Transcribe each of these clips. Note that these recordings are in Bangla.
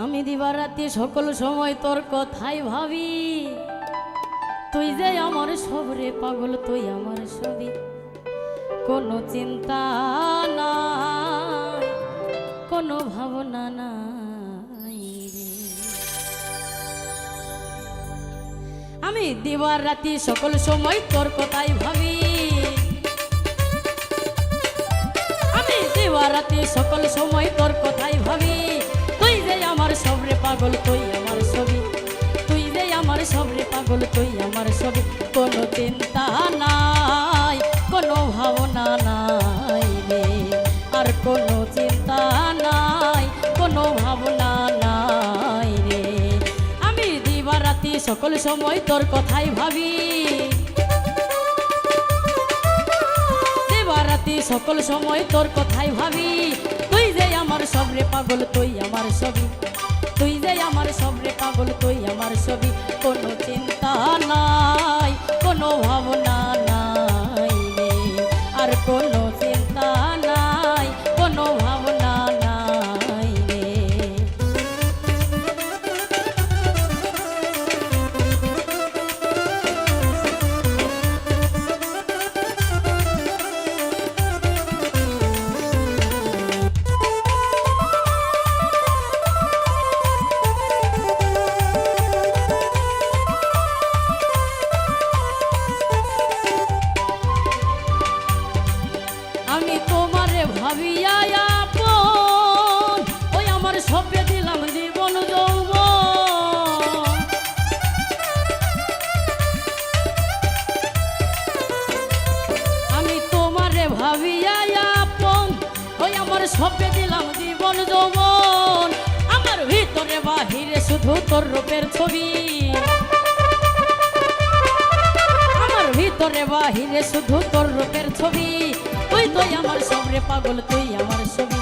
আমি দিবারাতি সকল সময় তোর কথাই ভাবি। তুই যে আমার সবরে পাগল, তুই আমার সবই কোনো চিন্তা নাই, কোনো ভাবনা নাই আমি দিবার রাতি সকল সময় তোর কথাই ভাবি। আমি দিবার রাতি সকল সময় তোর কথাই ভাবি। সবরে পাগল, তুই আমার ছবি। তুই যে আমার সবরে পাগল, তুই আমার ছবি। কোনো চিন্তা নাই, কোনো ভাবনা নাই রে। আর কোনো চিন্তা নাই, কোনো ভাবনা নাই রে। আমি দিবার রাতি সকল সময় তোর কথাই ভাবি। রাতি সকল সময় তোর কথাই ভাবি। তুই যে আমার সবরে পাগল, তুই আমার ছবি। তুই যে আমার সবরে পাগল তুই আমার ছবি কোনো চিন্তা আমি তোমারে ভাবিয়া আপন। ওই আমার সপে দিলাম জীবন যৌব আমি তোমারে ভাবিয়া আপন। ওই আমার সপে দিলাম জীবন যৌবন। আমার ভিতরে বাহিরে শুধু তোর রূপের ছবি। ভিতরে বাহিরে শুধু তোর রূপের ছবি। তুই আমার সবরে পাগল, তুই আমার ছবি।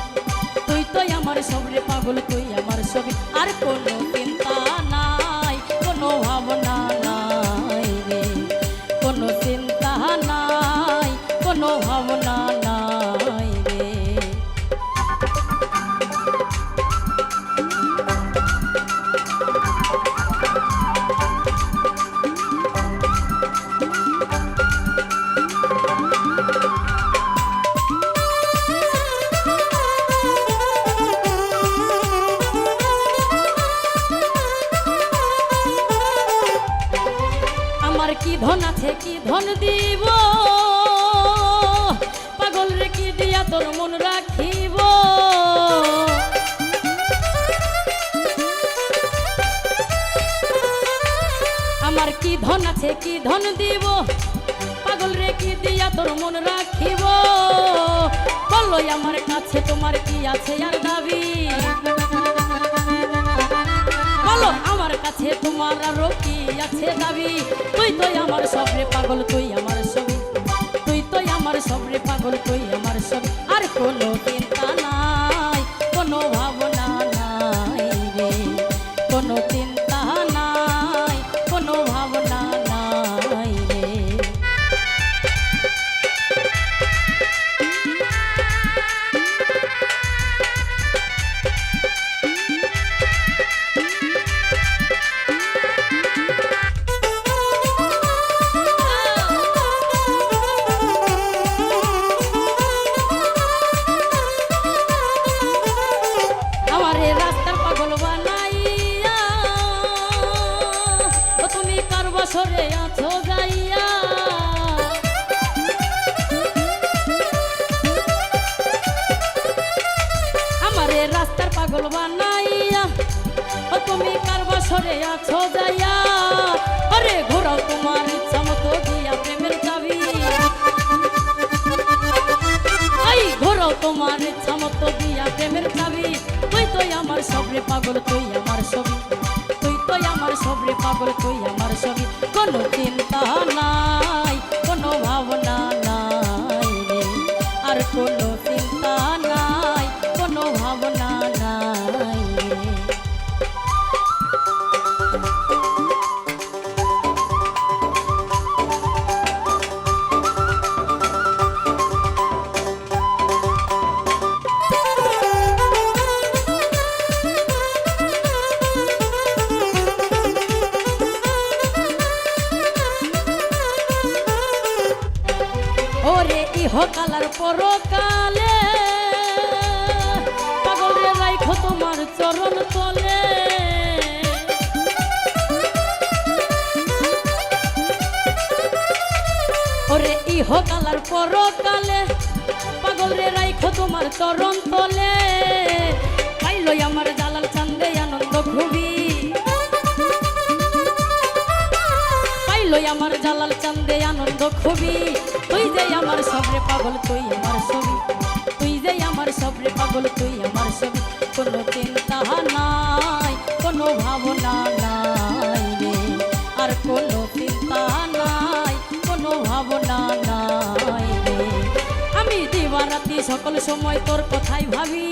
তুই তুই আমার সবরে পাগল, তুই আমার ছবি। আর কোনো চিন্তা ধন দিব। পাগল রে কি দিয়া তোর মন রাখিব। আমার কি ধন আছে, কি ধন দিব? পাগল রে দিয়া তোর মন রাখিব। বলো আমার কাছে তোমার কি আছে আর দাবি? বলো, আমার কাছে তোমার আরও কি আছে দাবি? তুই তুই আমার পাগল আমার পাগল বানাইয়া, ও তুমি কার বছরে আছো যাইয়া? আরে ঘোরাও তোমার ইচ্ছা মতো দিয়া প্রেমের চাবি। এই ঘোরাও তোমার ইচ্ছা মতো দিয়া প্রেমের চাবি। তুই তুই আমার সবরে পাগল, তুই আমার ছবি তুই তুই আমার সবরে পাগল, তুই আমার ছবি কোনো চিন্তা নাই। ইহকালার পরকালে। পাগল রে, রাইখো তোমার চরণ তলে। ওরে ইহকালার পরকালে, পাগল রে, রাইখো তোমার চরণ তলে। আনন্দ খুবই। তুই যে আমার সবরে পাগল, তুই আমার ছবি। তুই যে আমার সবরে পাগল, তুই আমার ছবি। কোনো চিন্তা নাই, কোনো ভাবনা নাই রে। আর কোনো চিন্তা নাই, কোনো ভাবনা নাই রে। আমি দিবারাতি সকল সময় তোর কথাই ভাবি।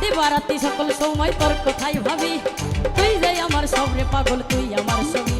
দিবারাতি সকল সময় তোর কথাই ভাবি। তুই যে আমার সবরে পাগল, তুই আমার ছবি।